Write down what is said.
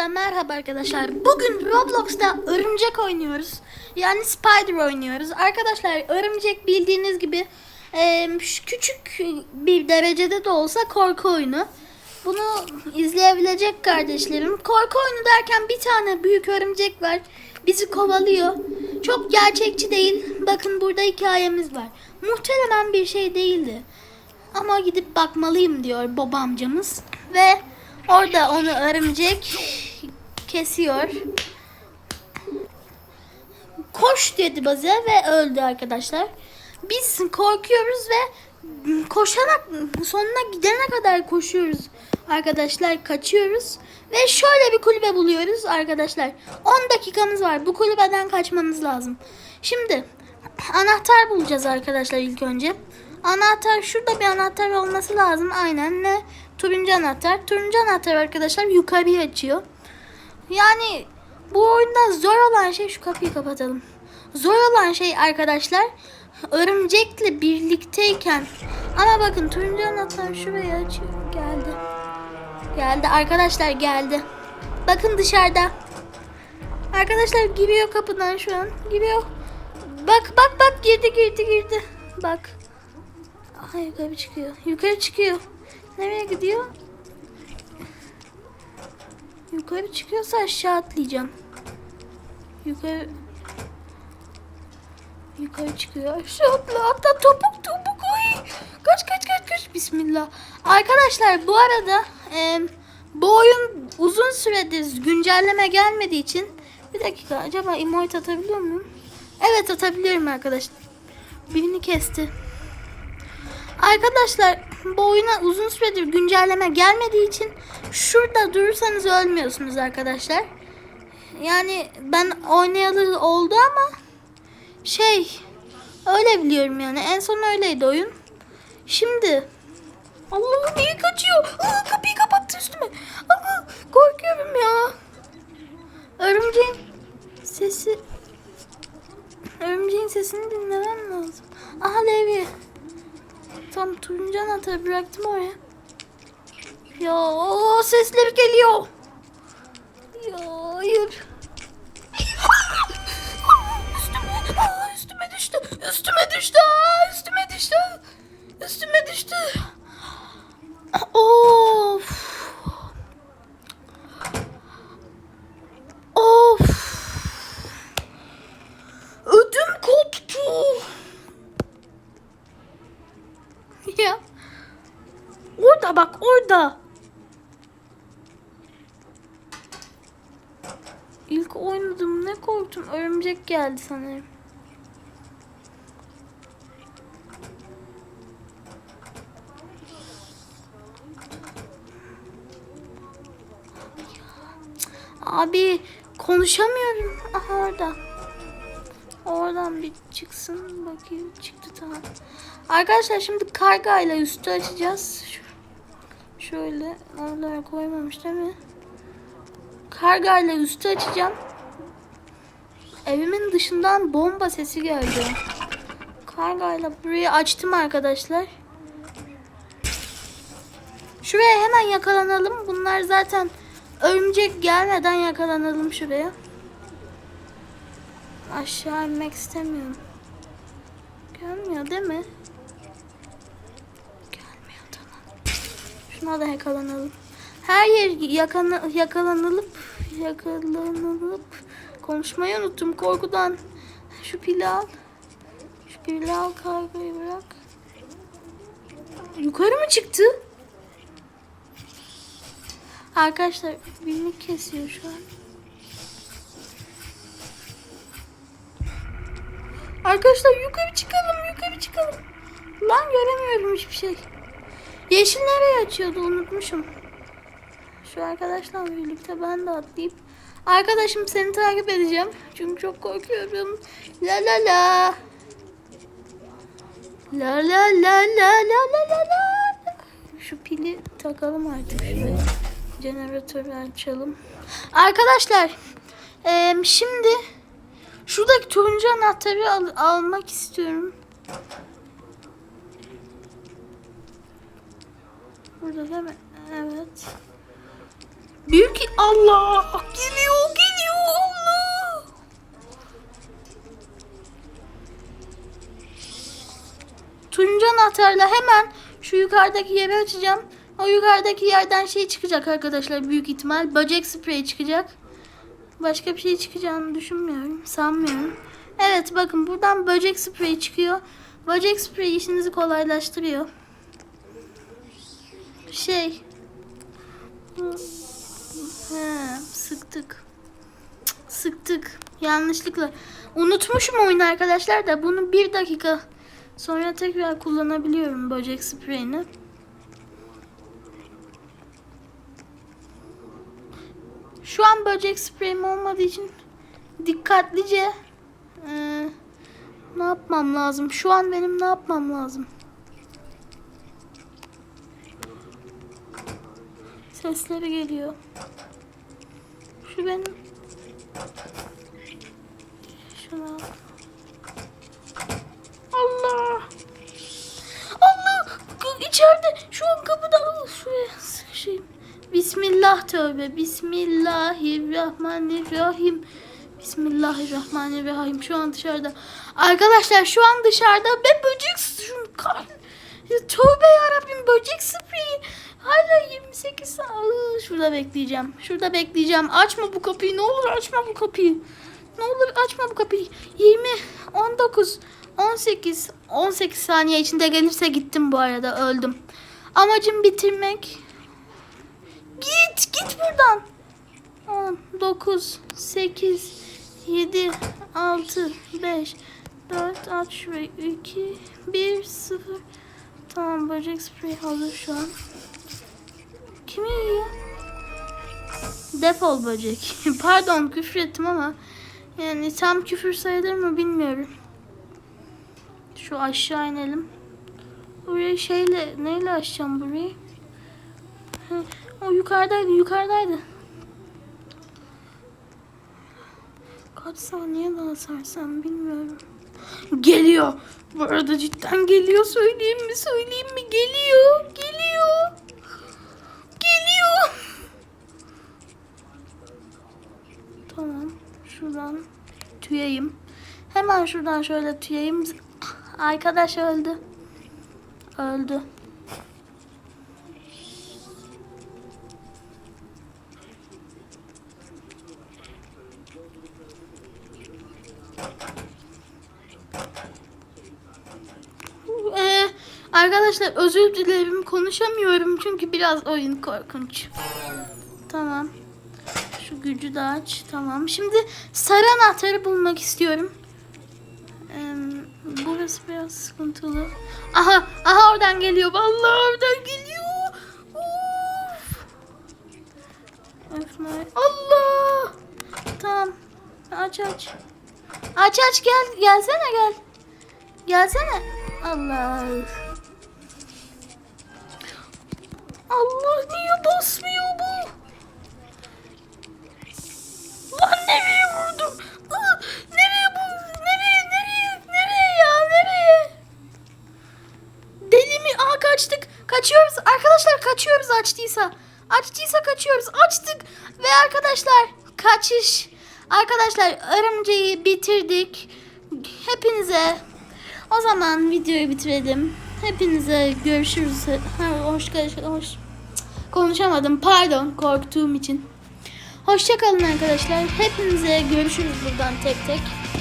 Arkadaşlar merhaba arkadaşlar. Bugün Roblox'ta örümcek oynuyoruz. Yani Spider oynuyoruz. Arkadaşlar örümcek bildiğiniz gibi e, küçük bir derecede de olsa korku oyunu. Bunu izleyebilecek kardeşlerim. Korku oyunu derken bir tane büyük örümcek var. Bizi kovalıyor. Çok gerçekçi değil. Bakın burada hikayemiz var. Muhtemelen bir şey değildi. Ama gidip bakmalıyım diyor babamcamız. Ve orada onu örümcek kesiyor. Koş dedi bize ve öldü arkadaşlar. Biz korkuyoruz ve koşarak sonuna gidene kadar koşuyoruz. Arkadaşlar kaçıyoruz ve şöyle bir kulübe buluyoruz arkadaşlar. 10 dakikamız var. Bu kulübeden kaçmamız lazım. Şimdi anahtar bulacağız arkadaşlar ilk önce. Anahtar şurada bir anahtar olması lazım. Aynen. Ne? Turuncu anahtar. Turuncu anahtar arkadaşlar yukarıya açıyor yani bu oyunda zor olan şey şu kapıyı kapatalım. Zor olan şey arkadaşlar örümcekle birlikteyken ama bakın turuncu anahtar şuraya açıyor geldi. Geldi arkadaşlar geldi. Bakın dışarıda. Arkadaşlar giriyor kapıdan şu an giriyor. Bak bak bak girdi girdi girdi. Bak. Aha yukarı çıkıyor yukarı çıkıyor. Nereye gidiyor yukarı çıkıyorsa aşağı atlayacağım yukarı Yukarı çıkıyor. Şu atla atla topuk topuk oy. Kaç kaç kaç kaç. Bismillah. Arkadaşlar bu arada e, bu oyun uzun süredir güncelleme gelmediği için bir dakika acaba emote atabiliyor muyum? Evet atabiliyorum arkadaşlar. Birini kesti. Arkadaşlar bu oyuna uzun süredir güncelleme gelmediği için şurada durursanız ölmüyorsunuz arkadaşlar. Yani ben oynayalı oldu ama şey öyle biliyorum yani. En son öyleydi oyun. Şimdi Allah'ım niye kaçıyor? Aa, kapıyı kapattı üstüme. Aa, korkuyorum ya. Örümceğin sesi Örümceğin sesini dinlemem lazım. Aha Levi. Tam turuncu anahtarı bıraktım oraya. Ya o sesler geliyor. Ya hayır. üstüme, aa, üstüme düştü. Üstüme düştü. Aa, üstüme düştü. Üstüme düştü. Of. Of. Ödüm koptu. ya. Orada bak orada. İlk oynadım ne korktum. Örümcek geldi sanırım. Abi konuşamıyorum. Aha orada. Oradan bir çıksın bakayım çıktı tamam. Arkadaşlar şimdi kargayla üstü açacağız. Şu- Şöyle oralara koymamış değil mi? Kargayla üstü açacağım. Evimin dışından bomba sesi geldi. Kargayla burayı açtım arkadaşlar. Şuraya hemen yakalanalım. Bunlar zaten örümcek gelmeden yakalanalım şuraya. Aşağı inmek istemiyorum. Gelmiyor değil mi? Gelmiyor tamam. Şuna da yakalanalım. Her yer yakana, yakalanılıp yakalanılıp konuşmayı unuttum korkudan. Şu pili al. Şu pili al kargayı bırak. Yukarı mı çıktı? Arkadaşlar birini kesiyor şu an. Arkadaşlar yukarı çıkalım yukarı çıkalım. Lan göremiyorum hiçbir şey. Yeşil nereye açıyordu unutmuşum. Şu arkadaşla birlikte ben de atlayıp Arkadaşım seni takip edeceğim. Çünkü çok korkuyorum. La la la. La la la la la la la la. Şu pili takalım artık şuraya. Jeneratörü açalım. Arkadaşlar şimdi şuradaki turuncu anahtarı al- almak istiyorum. Burada değil mi? Evet. Büyük Allah! Geliyor, geliyor Allah! Turuncu anahtarla hemen şu yukarıdaki yeri açacağım. O yukarıdaki yerden şey çıkacak arkadaşlar büyük ihtimal. Böcek spreyi çıkacak. Başka bir şey çıkacağını düşünmüyorum. Sanmıyorum. Evet bakın buradan böcek spreyi çıkıyor. Böcek spreyi işinizi kolaylaştırıyor. Şey. He, sıktık. Sıktık. Yanlışlıkla. Unutmuşum oyunu arkadaşlar da bunu bir dakika sonra tekrar kullanabiliyorum böcek spreyini. Şu an böcek spreyim olmadığı için dikkatlice eee, ne yapmam lazım? Şu an benim ne yapmam lazım? Sesleri geliyor. Şu benim Şuna Allah! Allah! İçeride şu an kapıda şuraya sıkışayım Bismillah tövbe. Bismillahirrahmanirrahim. Bismillahirrahmanirrahim. Şu an dışarıda. Arkadaşlar şu an dışarıda ve böcek şu kar ya Tövbe yarabbim böcek spreyi. Hala 28 saat Aa, Şurada bekleyeceğim. Şurada bekleyeceğim. Açma bu kapıyı. Ne olur açma bu kapıyı. Ne olur açma bu kapıyı. 20 19 18 18 saniye içinde gelirse gittim bu arada öldüm. Amacım bitirmek. Git git buradan. 10 9 8 7 6 5 4 at şuraya 2 1 0 Tamam böcek sprey hazır şu an. Kim yiyor? Defol böcek. Pardon küfür ettim ama yani tam küfür sayılır mı bilmiyorum. Şu aşağı inelim. Burayı şeyle neyle açacağım burayı? O yukarıdaydı yukarıdaydı. Kaç saniye daha sarsam bilmiyorum. Geliyor. Bu arada cidden geliyor. Söyleyeyim mi? Söyleyeyim mi? Geliyor. Geliyor. Geliyor. Tamam. Şuradan tüyeyim. Hemen şuradan şöyle tüyeyim. Arkadaş öldü. Öldü. Ee, arkadaşlar özür dilerim konuşamıyorum çünkü biraz oyun korkunç. Tamam. Şu gücü de aç. Tamam. Şimdi sarı anahtarı bulmak istiyorum. Ee, burası biraz sıkıntılı. Aha, aha oradan geliyor. Vallahi oradan geliyor. Of. Allah. Tamam. Aç aç. Aç aç gel. Gelsene gel. Gelsene. Allah basmıyor bu? Lan nereye vurdum? Nereye bu? Nereye nereye? Nereye ya? Nereye? Deli mi? Aa kaçtık. Kaçıyoruz. Arkadaşlar kaçıyoruz açtıysa. Açtıysa kaçıyoruz. Açtık. Ve arkadaşlar kaçış. Arkadaşlar örümceği bitirdik. Hepinize o zaman videoyu bitirelim. Hepinize görüşürüz. Ha, hoş, hoş konuşamadım. Pardon korktuğum için. Hoşçakalın arkadaşlar. Hepinize görüşürüz buradan tek tek.